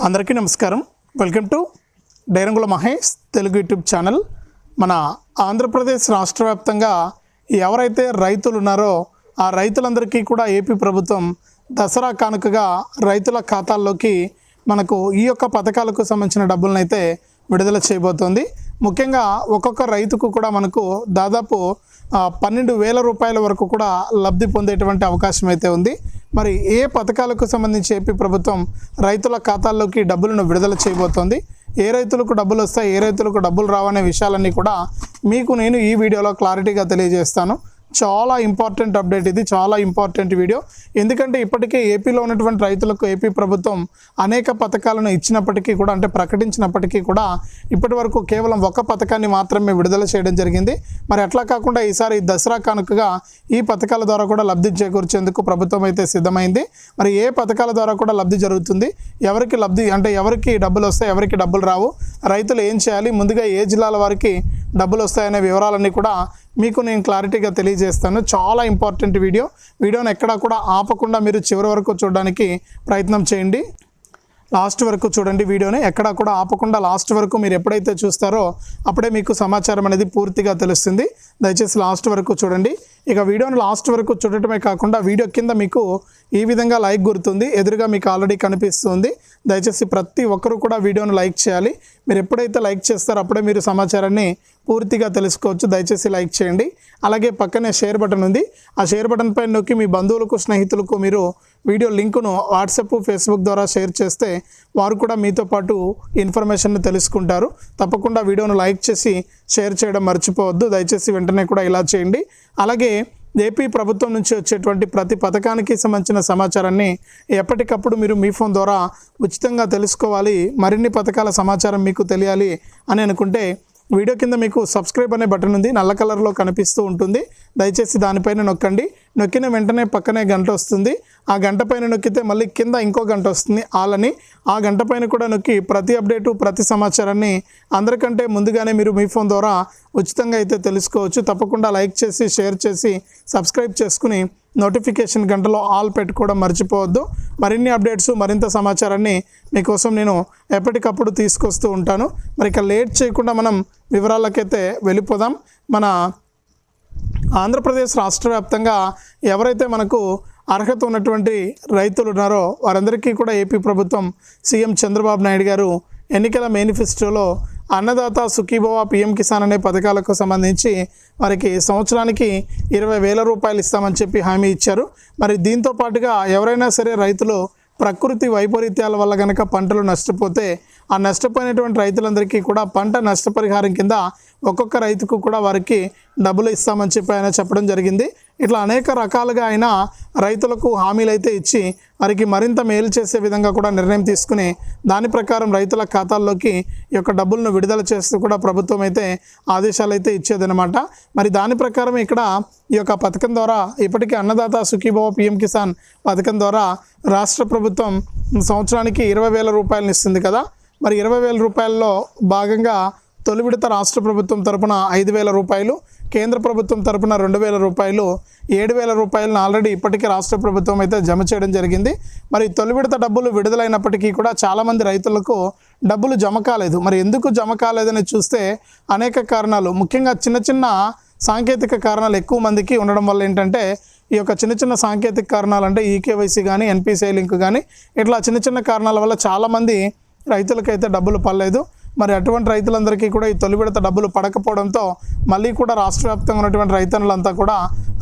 అందరికీ నమస్కారం. Welcome to డైరంగుల మహేష్ తెలుగు యూట్యూబ్ ఛానల్. మన ఆంధ్రప్రదేశ్ రాష్ట్ర వ్యాప్తంగా ఎవరైతే రైతులు ఉన్నారో ఆ రైతులందరికీ కూడా ఏపీ ప్రభుత్వం దసరా కానుకగా రైతుల ఖాతాల్లోకి మనకు ఈ యొక్క పథకాలకు సంబంధించిన డబ్బులనైతే విడుదల చేయబోతోంది. ముఖ్యంగా ఒక్కొక్క రైతుకు కూడా మనకు దాదాపు పన్నెండు వేల రూపాయల వరకు కూడా లబ్ధి పొందేటువంటి అవకాశం అయితే ఉంది. మరి ఏ పథకాలకు సంబంధించి ఏపీ ప్రభుత్వం రైతుల ఖాతాల్లోకి డబ్బులను విడుదల చేయబోతోంది? ఏ రైతులకు డబ్బులు వస్తాయి? ఏ రైతులకు డబ్బులు రావనే విషయాలన్నీ కూడా మీకు నేను ఈ వీడియోలో క్లారిటీగా తెలియజేస్తాను. చాలా ఇంపార్టెంట్ అప్డేట్ ఇది చాలా ఇంపార్టెంట్ వీడియో ఎందుకంటే ఇప్పటికే ఏపీలో ఉన్నటువంటి రైతులకు ఏపీ ప్రభుత్వం అనేక పథకాలను ఇచ్చినప్పటికీ కూడా అంటే ప్రకటించినప్పటికీ కూడా ఇప్పటి వరకు కేవలం ఒక పథకాన్ని మాత్రమే విడుదల చేయడం జరిగింది. మరి అట్లా కాకుండా ఈసారి దసరా కానుకగా ఈ పథకాల ద్వారా కూడా లబ్ధి చేకూర్చేందుకు ప్రభుత్వం అయితే సిద్ధమైంది. మరి ఏ పథకాల ద్వారా కూడా లబ్ధి జరుగుతుంది? ఎవరికి లబ్ధి అంటే ఎవరికి డబ్బులు వస్తాయి ఎవరికి డబ్బులు రావు? రైతులు ఏం చేయాలి? ముందుగా ఏ జిల్లాల వారికి డబ్బులు వస్తాయనే వివరాలన్నీ కూడా మీకు నేను క్లారిటీగా తెలియజేస్తాను. చాలా ఇంపార్టెంట్ వీడియో. వీడియోని ఎక్కడా కూడా ఆపకుండా మీరు చివరి వరకు చూడడానికి ప్రయత్నం చేయండి. లాస్ట్ వరకు చూడండి వీడియోని. ఎక్కడా కూడా ఆపకుండా లాస్ట్ వరకు మీరు ఎప్పుడైతే చూస్తారో అప్పుడే మీకు సమాచారం అనేది పూర్తిగా తెలుస్తుంది. దయచేసి లాస్ట్ వరకు చూడండి. ఇక వీడియోని లాస్ట్ వరకు చూడటమే కాకుండా వీడియో కింద మీకు ఈ విధంగా లైక్ గుర్తుంది ఎదురుగా మీకు ఆల్రెడీ కనిపిస్తుంది. దయచేసి ప్రతి ఒక్కరూ కూడా వీడియోను లైక్ చేయాలి. మీరు ఎప్పుడైతే లైక్ చేస్తారో అప్పుడే మీరు సమాచారాన్ని పూర్తిగా తెలుసుకోవచ్చు. దయచేసి లైక్ చేయండి. అలాగే పక్కనే షేర్ బటన్ ఉంది. ఆ షేర్ బటన్ పైన నొక్కి మీ బంధువులకు స్నేహితులకు మీరు వీడియో లింకును వాట్సాప్ ఫేస్బుక్ ద్వారా షేర్ చేస్తే వారు కూడా మీతో పాటు ఇన్ఫర్మేషన్ తెలుసుకుంటారు. తప్పకుండా వీడియోను లైక్ చేసి షేర్ చేయడం మర్చిపోవద్దు. దయచేసి వెంటనే కూడా ఇలా చేయండి. అలాగే ఏపీ ప్రభుత్వం నుంచి వచ్చేటువంటి ప్రతి పథకానికి సంబంధించిన సమాచారాన్ని ఎప్పటికప్పుడు మీరు మీ ఫోన్ ద్వారా ఉచితంగా తెలుసుకోవాలి. మరిన్ని పథకాల సమాచారం మీకు తెలియాలి అని అనుకుంటే వీడియో కింద మీకు సబ్స్క్రైబ్ అనే బటన్ ఉంది. నల్ల కలర్లో కనిపిస్తూ ఉంటుంది. దయచేసి దానిపైన నొక్కండి. నొక్కిన వెంటనే పక్కనే గంట వస్తుంది. ఆ గంట పైన నొక్కితే మళ్ళీ కింద ఇంకో గంట వస్తుంది. ఆలని ఆ గంట పైన కూడా నొక్కి ప్రతి అప్డేటు ప్రతి సమాచారాన్ని అందరికంటే ముందుగానే మీరు మీ ఫోన్ ద్వారా ఉచితంగా అయితే తెలుసుకోవచ్చు. తప్పకుండా లైక్ చేసి షేర్ చేసి సబ్స్క్రైబ్ చేసుకుని నోటిఫికేషన్ గంటలో ఆల్ పెట్టుకోవడం మర్చిపోవద్దు. మరిన్ని అప్డేట్స్ మరింత సమాచారాన్ని మీకోసం నేను ఎప్పటికప్పుడు తీసుకొస్తూ ఉంటాను. మరి ఇక లేట్ చేయకుండా మనం వివరాలకైతే వెళ్ళిపోదాం. మన ఆంధ్రప్రదేశ్ రాష్ట్ర వ్యాప్తంగా ఎవరైతే మనకు అర్హత ఉన్నటువంటి రైతులు ఉన్నారో వారందరికీ కూడా ఏపీ ప్రభుత్వం సీఎం చంద్రబాబు నాయుడు గారు ఎన్నికల మేనిఫెస్టోలో అన్నదాత సుఖీభవ పిఎం కిసాన్ అనే పథకాలకు సంబంధించి వారికి సంవత్సరానికి ఇరవై వేల రూపాయలు ఇస్తామని చెప్పి హామీ ఇచ్చారు. మరి దీంతో పాటుగా ఎవరైనా సరే రైతులు ప్రకృతి వైపరీత్యాల వల్ల కనుక పంటలు నష్టపోతే ఆ నష్టపోయినటువంటి రైతులందరికీ కూడా పంట నష్టపరిహారం కింద ఒక్కొక్క రైతుకు కూడా వారికి డబ్బులు ఇస్తామని చెప్పి ఆయన చెప్పడం జరిగింది. ఇట్లా అనేక రకాలుగా ఆయన రైతులకు హామీలు అయితే ఇచ్చి వారికి మరింత మేలు చేసే విధంగా కూడా నిర్ణయం తీసుకుని దాని ప్రకారం రైతుల ఖాతాల్లోకి ఈ యొక్క డబ్బులను విడుదల చేస్తూ కూడా ప్రభుత్వం అయితే ఆదేశాలు అయితే ఇచ్చేదనమాట మరి దాని ప్రకారం ఇక్కడ ఈ యొక్క పథకం ద్వారా ఇప్పటికీ అన్నదాత సుఖీభవ పిఎం కిసాన్ పథకం ద్వారా రాష్ట్ర ప్రభుత్వం సంవత్సరానికి ఇరవై వేల రూపాయలను ఇస్తుంది కదా. మరి ఇరవై వేల రూపాయల్లో భాగంగా తొలి విడత రాష్ట్ర ప్రభుత్వం తరపున ఐదు వేల రూపాయలు కేంద్ర ప్రభుత్వం తరపున రెండు వేల రూపాయలు ఏడు వేల రూపాయలను ఆల్రెడీ ఇప్పటికే రాష్ట్ర ప్రభుత్వం అయితే జమ చేయడం జరిగింది. మరి తొలి విడత డబ్బులు విడుదలైనప్పటికీ కూడా చాలామంది రైతులకు డబ్బులు జమ కాలేదు. మరి ఎందుకు జమ కాలేదని చూస్తే అనేక కారణాలు. ముఖ్యంగా చిన్న చిన్న సాంకేతిక కారణాలు ఎక్కువ మందికి ఉండడం వల్ల ఏంటంటే ఈ యొక్క చిన్న చిన్న సాంకేతిక కారణాలు అంటే ఈకేవైసీ కానీ ఎన్పిసిఐ లింక్ కానీ ఇట్లా చిన్న చిన్న కారణాల వల్ల చాలామంది రైతులకైతే డబ్బులు పడలేదు. మరి అటువంటి రైతులందరికీ కూడా ఈ తొలి విడత డబ్బులు పడకపోవడంతో మళ్ళీ కూడా రాష్ట్ర వ్యాప్తంగా ఉన్నటువంటి రైతన్నులంతా కూడా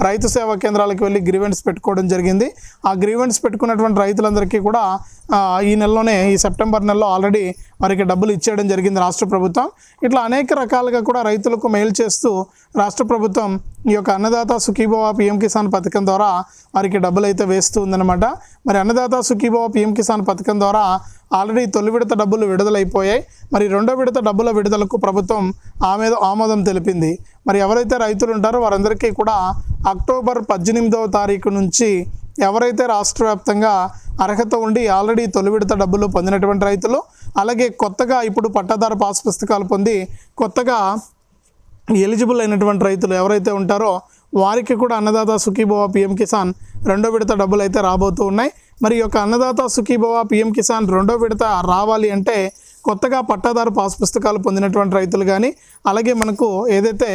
రైతు సేవా కేంద్రాలకు వెళ్ళి గ్రీవెన్స్ పెట్టుకోవడం జరిగింది. ఆ గ్రీవెన్స్ పెట్టుకున్నటువంటి రైతులందరికీ కూడా ఈ నెలలోనే ఈ సెప్టెంబర్ నెలలో ఆల్రెడీ వారికి డబ్బులు ఇచ్చేయడం జరిగింది రాష్ట్ర ప్రభుత్వం. ఇట్లా అనేక రకాలుగా కూడా రైతులకు మేలు చేస్తూ రాష్ట్ర ప్రభుత్వం ఈ యొక్క అన్నదాత సుఖీభవ పిఎం కిసాన్ పథకం ద్వారా వారికి డబ్బులు అయితే వేస్తూ ఉందన్నమాట. మరి అన్నదాత సుఖీభవ పిఎం కిసాన్ పథకం ద్వారా ఆల్రెడీ తొలి విడత డబ్బులు విడుదలైపోయాయి. మరి రెండో విడత డబ్బుల విడుదలకు ప్రభుత్వం ఆమెద ఆమోదం తెలిపింది. మరి ఎవరైతే రైతులు ఉంటారో వారందరికీ కూడా అక్టోబర్ పద్దెనిమిదవ తారీఖు నుంచి ఎవరైతే రాష్ట్ర వ్యాప్తంగా అర్హత ఉండి ఆల్రెడీ తొలి విడత డబ్బులు పొందినటువంటి రైతులు అలాగే కొత్తగా ఇప్పుడు పట్టాదారు పాస్ పుస్తకాలు పొంది కొత్తగా ఎలిజిబుల్ అయినటువంటి రైతులు ఎవరైతే ఉంటారో వారికి కూడా అన్నదాత సుఖీభవ పిఎం కిసాన్ రెండో విడత డబ్బులు అయితే రాబోతూ ఉన్నాయి. మరి యొక్క అన్నదాత సుఖీభవ పిఎం కిసాన్ రెండో విడత రావాలి అంటే కొత్తగా పట్టాదారు పాస్ పుస్తకాలు పొందినటువంటి రైతులు కానీ అలాగే మనకు ఏదైతే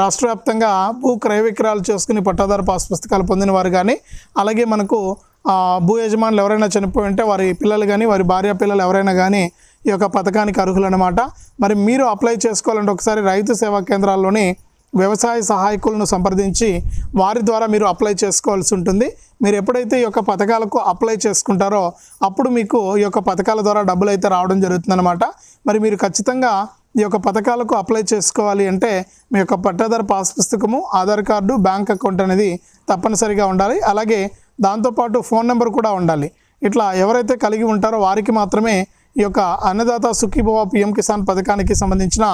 రాష్ట్ర వ్యాప్తంగా భూ క్రయ విక్రయాలు చేసుకుని పట్టాదారు పాస్ పుస్తకాలు పొందిన వారు కానీ అలాగే మనకు భూ యజమానులు ఎవరైనా చనిపోయి ఉంటే వారి పిల్లలు కానీ వారి భార్య పిల్లలు ఎవరైనా కానీ ఈ యొక్క పథకానికి అర్హులు అనమాట మరి మీరు అప్లై చేసుకోవాలంటే ఒకసారి రైతు సేవా కేంద్రాల్లోని వ్యవసాయ సహాయకులను సంప్రదించి వారి ద్వారా మీరు అప్లై చేసుకోవాల్సి ఉంటుంది. మీరు ఎప్పుడైతే ఈ యొక్క పథకాలకు అప్లై చేసుకుంటారో అప్పుడు మీకు ఈ యొక్క పథకాల ద్వారా డబ్బులు అయితే రావడం జరుగుతుందన్నమాట. మరి మీరు ఖచ్చితంగా ఈ యొక్క పథకాలకు అప్లై చేసుకోవాలి అంటే మీ యొక్క పట్టాదారు పాస్ పుస్తకము ఆధార్ కార్డు బ్యాంక్ అకౌంట్ అనేది తప్పనిసరిగా ఉండాలి. అలాగే దాంతోపాటు ఫోన్ నెంబర్ కూడా ఉండాలి. ఇట్లా ఎవరైతే కలిగి ఉంటారో వారికి మాత్రమే ఈ యొక్క అన్నదాత సుఖీభవ పిఎం కిసాన్ పథకానికి సంబంధించిన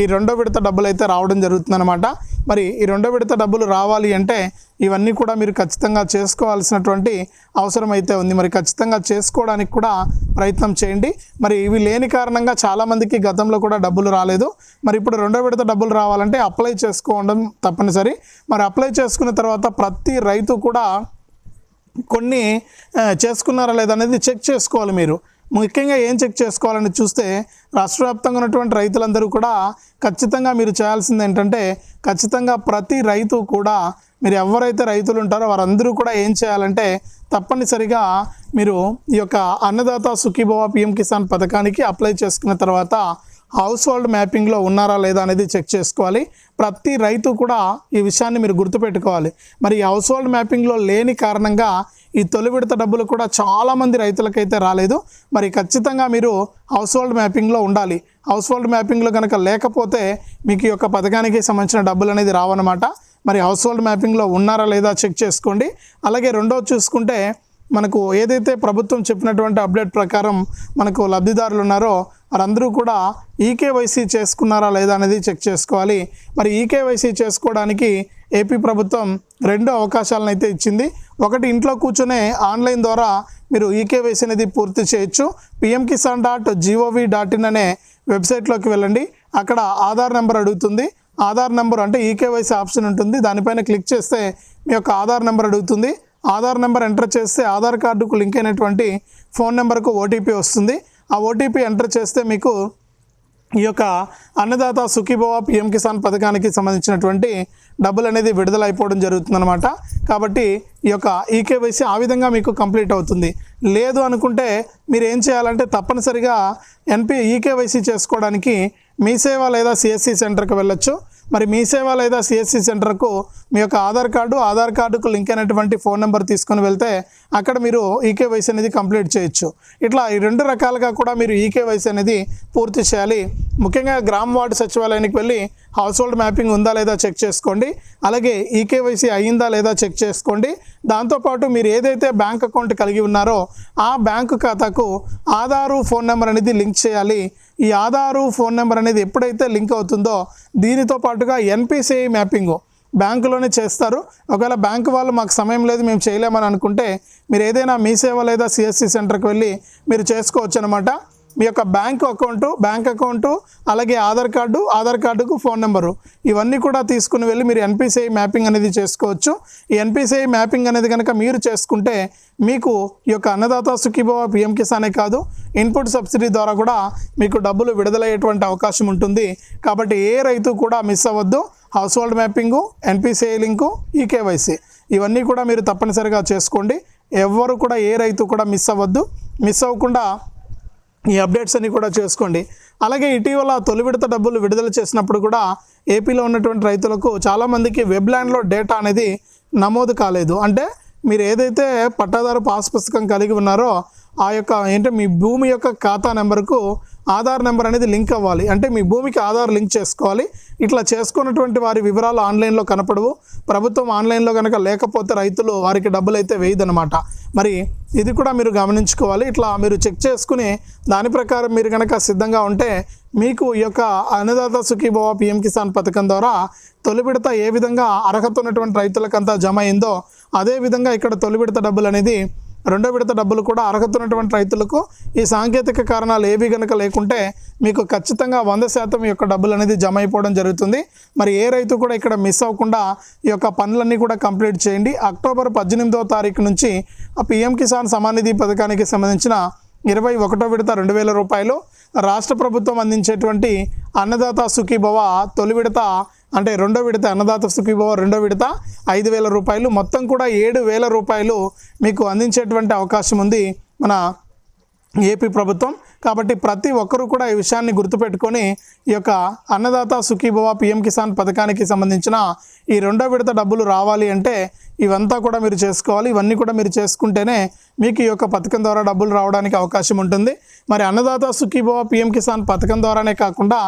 ఈ రెండో విడత డబ్బులు అయితే రావడం జరుగుతుందన్నమాట. మరి ఈ రెండో విడత డబ్బులు రావాలి అంటే ఇవన్నీ కూడా మీరు ఖచ్చితంగా చేసుకోవాల్సినటువంటి అవసరం అయితే ఉంది. మరి ఖచ్చితంగా చేసుకోవడానికి కూడా ప్రయత్నం చేయండి. మరి ఇవి లేని కారణంగా చాలామందికి గతంలో కూడా డబ్బులు రాలేదు. మరి ఇప్పుడు రెండో విడత డబ్బులు రావాలంటే అప్లై చేసుకోవడం తప్పనిసరి. మరి అప్లై చేసుకున్న తర్వాత ప్రతి రైతు కూడా కొన్ని చేసుకున్నారా లేదా అనేది చెక్ చేసుకోవాలి మీరు. ముఖ్యంగా ఏం చెక్ చేసుకోవాలని చూస్తే రాష్ట్ర వ్యాప్తంగా ఉన్నటువంటి రైతులందరూ కూడా ఖచ్చితంగా మీరు చేయాల్సింది ఏంటంటే ఖచ్చితంగా ప్రతి రైతు కూడా మీరు ఎవరైతే రైతులు ఉంటారో వారందరూ కూడా ఏం చేయాలంటే తప్పనిసరిగా మీరు ఈ యొక్క అన్నదాత సుఖీభవ పిఎం కిసాన్ పథకానికి అప్లై చేసుకున్న తర్వాత హౌస్ హోల్డ్ మ్యాపింగ్లో ఉన్నారా లేదా అనేది చెక్ చేసుకోవాలి. ప్రతి రైతు కూడా ఈ విషయాన్ని మీరు గుర్తుపెట్టుకోవాలి. మరి ఈ హౌస్ హోల్డ్ మ్యాపింగ్లో లేని కారణంగా ఈ తొలి విడత డబ్బులు కూడా చాలామంది రైతులకైతే రాలేదు. మరి ఖచ్చితంగా మీరు హౌస్ హోల్డ్ మ్యాపింగ్లో ఉండాలి. హౌస్ హోల్డ్ మ్యాపింగ్లో కనుక లేకపోతే మీకు ఈ యొక్క పథకానికి సంబంధించిన డబ్బులు అనేది రావన్నమాట. మరి హౌస్ హోల్డ్ మ్యాపింగ్లో ఉన్నారా లేదా చెక్ చేసుకోండి. అలాగే రెండో చూసుకుంటే మనకు ఏదైతే ప్రభుత్వం చెప్పినటువంటి అప్డేట్ ప్రకారం మనకు లబ్ధిదారులు ఉన్నారో వారందరూ కూడా ఈకేవైసీ చేసుకున్నారా లేదా అనేది చెక్ చేసుకోవాలి. మరి ఈకేవైసీ చేసుకోవడానికి ఏపీ ప్రభుత్వం రెండు అవకాశాలను అయితే ఇచ్చింది. ఒకటి ఇంట్లో కూర్చునే ఆన్లైన్ ద్వారా మీరు ఈకేవైసీ అనేది పూర్తి చేయొచ్చు. PM Kisan dot GOV dot in అనే వెబ్సైట్లోకి వెళ్ళండి. అక్కడ ఆధార్ నెంబర్ అడుగుతుంది. ఆధార్ నెంబర్ అంటే ఈకేవైసీ ఆప్షన్ ఉంటుంది. దానిపైన క్లిక్ చేస్తే మీ యొక్క ఆధార్ నెంబర్ అడుగుతుంది. ఆధార్ నెంబర్ ఎంటర్ చేస్తే ఆధార్ కార్డుకు లింక్ అయినటువంటి ఫోన్ నెంబర్కు ఓటీపీ వస్తుంది. ఆ ఓటీపీ ఎంటర్ చేస్తే మీకు ఈ యొక్క అన్నదాత సుఖీభవ పిఎం కిసాన్ పథకానికి సంబంధించినటువంటి డబ్బులు అనేది విడుదల అయిపోవడం జరుగుతుందన్నమాట. కాబట్టి ఈ యొక్క ఈకేవైసీ ఆ విధంగా మీకు కంప్లీట్ అవుతుంది. లేదు అనుకుంటే మీరు ఏం చేయాలంటే తప్పనిసరిగా ఎన్పి ఈకేవైసీ చేసుకోవడానికి మీ సేవ లేదా సిఎస్సి సెంటర్కి వెళ్ళొచ్చు. మరి మీ సేవ లేదా సిఎస్సి సెంటర్కు మీ యొక్క ఆధార్ కార్డు ఆధార్ కార్డుకు లింక్ అయినటువంటి ఫోన్ నెంబర్ తీసుకొని వెళ్తే అక్కడ మీరు ఈకేవైసీ అనేది కంప్లీట్ చేయొచ్చు. ఇట్లా ఈ రెండు రకాలుగా కూడా మీరు ఈకేవైసీ అనేది పూర్తి చేయాలి. ముఖ్యంగా గ్రామ వార్డు సచివాలయానికి వెళ్ళి హౌస్ హోల్డ్ మ్యాపింగ్ ఉందా లేదా చెక్ చేసుకోండి. అలాగే ఈకేవైసీ అయ్యిందా లేదా చెక్ చేసుకోండి. దాంతోపాటు మీరు ఏదైతే బ్యాంక్ అకౌంట్ కలిగి ఉన్నారో ఆ బ్యాంకు ఖాతాకు ఆధారు ఫోన్ నెంబర్ అనేది లింక్ చేయాలి. ఈ ఆధారు ఫోన్ నెంబర్ అనేది ఎప్పుడైతే లింక్ అవుతుందో దీనితో పాటుగా ఎన్పిసిఐ మ్యాపింగు బ్యాంకులోనే చేస్తారు. ఒకవేళ బ్యాంకు వాళ్ళు మాకు సమయం లేదు మేము చేయలేమని అనుకుంటే మీరు ఏదైనా మీ సేవ లేదా సిఎస్సి సెంటర్కి వెళ్ళి మీరు చేసుకోవచ్చు అనమాట మీ యొక్క బ్యాంక్ అకౌంటు బ్యాంక్ అకౌంటు అలాగే ఆధార్ కార్డు ఆధార్ కార్డుకు ఫోన్ నెంబరు. ఇవన్నీ కూడా తీసుకుని వెళ్ళి మీరు ఎన్పిసిఐ మ్యాపింగ్ అనేది చేసుకోవచ్చు. ఈ ఎన్పిసిఐ మ్యాపింగ్ అనేది కనుక మీరు చేసుకుంటే మీకు ఈ యొక్క అన్నదాత సుఖీభవ పిఎం కిసానే కాదు ఇన్పుట్ సబ్సిడీ ద్వారా కూడా మీకు డబ్బులు విడుదలయ్యేటువంటి అవకాశం ఉంటుంది. కాబట్టి ఏ రైతు కూడా మిస్ అవ్వద్దు. House hold mapping NPCI link eKYC. ఇవన్నీ కూడా మీరు తప్పనిసరిగా చేసుకోండి. ఎవ్వరు కూడా ఏ రైతు కూడా మిస్ అవ్వద్దు. మిస్ అవ్వకుండా ఈ అప్డేట్స్ అన్ని కూడా చేసుకోండి. అలాగే ఇటీవల తొలి విడత డబ్బులు విడుదల చేసినప్పుడు కూడా ఏపీలో ఉన్నటువంటి రైతులకు చాలామందికి వెబ్లాండ్లో డేటా అనేది నమోదు కాలేదు. అంటే మీరు ఏదైతే పట్టాదారు పాస్ పుస్తకం కలిగి ఉన్నారో ఆ యొక్క ఏంటంటే మీ భూమి యొక్క ఖాతా నెంబర్కు ఆధార్ నెంబర్ అనేది లింక్ అవ్వాలి. అంటే మీ భూమికి ఆధార్ లింక్ చేసుకోవాలి. ఇట్లా చేసుకున్నటువంటి వారి వివరాలు ఆన్లైన్లో కనపడవు. ప్రభుత్వం ఆన్లైన్లో కనుక లేకపోతే రైతులు వారికి డబ్బులు అయితే వేయదనమాట మరి ఇది కూడా మీరు గమనించుకోవాలి. ఇట్లా మీరు చెక్ చేసుకుని దాని ప్రకారం మీరు కనుక సిద్ధంగా ఉంటే మీకు ఈ యొక్క అన్నదాత సుఖీభవ పిఎం కిసాన్ పథకం ద్వారా తొలి విడత ఏ విధంగా అర్హత ఉన్నటువంటి రైతులకంతా జమ అయిందో అదే విధంగా ఇక్కడ తొలి విడత డబ్బులు అనేది రెండో విడత డబ్బులు కూడా అర్హత ఉన్నటువంటి రైతులకు ఈ సాంకేతిక కారణాలు ఏవి గనక లేకుంటే మీకు ఖచ్చితంగా వంద శాతం యొక్క డబ్బులు అనేది జమ అయిపోవడం జరుగుతుంది. మరి ఏ రైతు కూడా ఇక్కడ మిస్ అవ్వకుండా ఈ యొక్క పనులన్నీ కూడా కంప్లీట్ చేయండి. అక్టోబర్ పద్దెనిమిదవ తారీఖు నుంచి ఆ పిఎం కిసాన్ సమానిధి పథకానికి సంబంధించిన ఇరవై ఒకటో విడత రెండు వేల రూపాయలు రాష్ట్ర ప్రభుత్వం అందించేటువంటి అన్నదాత సుఖీభవ తొలి విడత అంటే రెండో విడత అన్నదాత సుఖీభవ రెండో విడత ఐదు వేల రూపాయలు. మొత్తం కూడా ఏడు వేల రూపాయలు మీకు అందించేటువంటి అవకాశం ఉంది మన ఏపీ ప్రభుత్వం. కాబట్టి ప్రతి ఒక్కరూ కూడా ఈ విషయాన్ని గుర్తుపెట్టుకొని ఈ యొక్క అన్నదాత సుఖీభవ పిఎం కిసాన్ పథకానికి సంబంధించిన ఈ రెండో విడత డబ్బులు రావాలి అంటే ఇవంతా కూడా మీరు చేసుకోవాలి. ఇవన్నీ కూడా మీరు చేసుకుంటేనే మీకు ఈ యొక్క పథకం ద్వారా డబ్బులు రావడానికి అవకాశం ఉంటుంది. మరి అన్నదాత సుఖీభవ పిఎం కిసాన్ పథకం ద్వారానే కాకుండా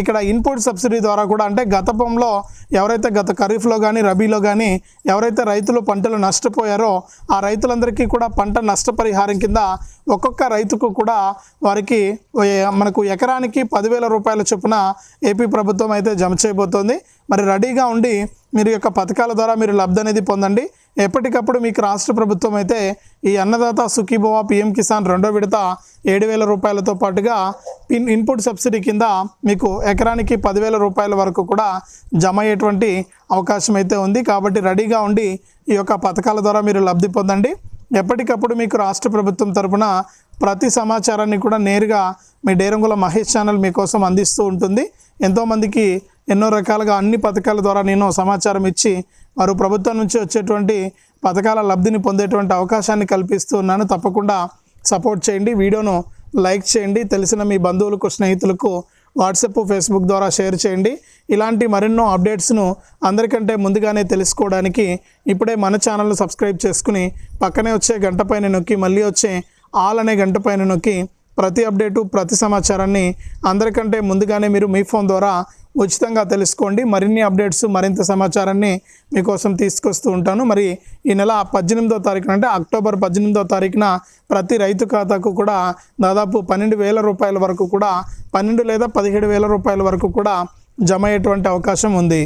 ఇక్కడ ఇన్పుట్ సబ్సిడీ ద్వారా కూడా అంటే గతంలో ఎవరైతే గత ఖరీఫ్లో కానీ రబీలో కానీ ఎవరైతే రైతులు పంటలు నష్టపోయారో ఆ రైతులందరికీ కూడా పంట నష్టపరిహారం కింద ఒక్కొక్క రైతుకు కూడా వారికి మనకు ఎకరానికి పదివేల రూపాయల చొప్పున ఏపీ ప్రభుత్వం అయితే జమ చేయబోతోంది. మరి రెడీగా ఉండి మీరు యొక్క పథకాల ద్వారా మీరు లబ్ధి అనేది పొందండి. ఎప్పటికప్పుడు మీకు రాష్ట్ర ప్రభుత్వం అయితే ఈ అన్నదాత సుఖీభవ పిఎం కిసాన్ రెండో విడత ఏడు వేల రూపాయలతో పాటుగా పిన్ ఇన్పుట్ సబ్సిడీ కింద మీకు ఎకరానికి పదివేల రూపాయల వరకు కూడా జమ అయ్యేటువంటి అవకాశం అయితే ఉంది. కాబట్టి రెడీగా ఉండి ఈ యొక్క పథకాల ద్వారా మీరు లబ్ధి పొందండి. ఎప్పటికప్పుడు మీకు రాష్ట్ర ప్రభుత్వం తరపున ప్రతి సమాచారాన్ని కూడా నేరుగా మీ డేరంగుల మహేష్ ఛానల్ మీకోసం అందిస్తూ ఉంటుంది. ఎంతోమందికి ఎన్నో రకాలుగా అన్ని పథకాల ద్వారా నేను సమాచారం ఇచ్చి వారు ప్రభుత్వం నుంచి వచ్చేటువంటి పథకాల లబ్ధిని పొందేటువంటి అవకాశాన్ని కల్పిస్తూ ఉన్నాను తప్పకుండా సపోర్ట్ చేయండి. వీడియోను లైక్ చేయండి. తెలిసిన మీ బంధువులకు స్నేహితులకు వాట్సాప్ ఫేస్బుక్ ద్వారా షేర్ చేయండి. ఇలాంటి మరెన్నో అప్డేట్స్ను అందరికంటే ముందుగానే తెలుసుకోవడానికి ఇప్పుడే మన ఛానల్ను సబ్స్క్రైబ్ చేసుకుని పక్కనే వచ్చే గంట పైన నొక్కి మళ్ళీ వచ్చే ఆల్ అనే గంట పైన నొక్కి ప్రతి అప్డేటు ప్రతి సమాచారాన్ని అందరికంటే ముందుగానే మీరు మీ ఫోన్ ద్వారా ఉచితంగా తెలుసుకోండి. మరిన్ని అప్డేట్స్ మరింత సమాచారాన్ని మీకోసం తీసుకొస్తూ ఉంటాను. మరి ఈ నెల పద్దెనిమిదో తారీఖున అంటే అక్టోబర్ పద్దెనిమిదో తారీఖున ప్రతి రైతు ఖాతాకు కూడా దాదాపు పన్నెండు వేల రూపాయల వరకు కూడా పన్నెండు లేదా పదిహేడు వేల రూపాయల వరకు కూడా జమ అయ్యేటువంటి అవకాశం ఉంది.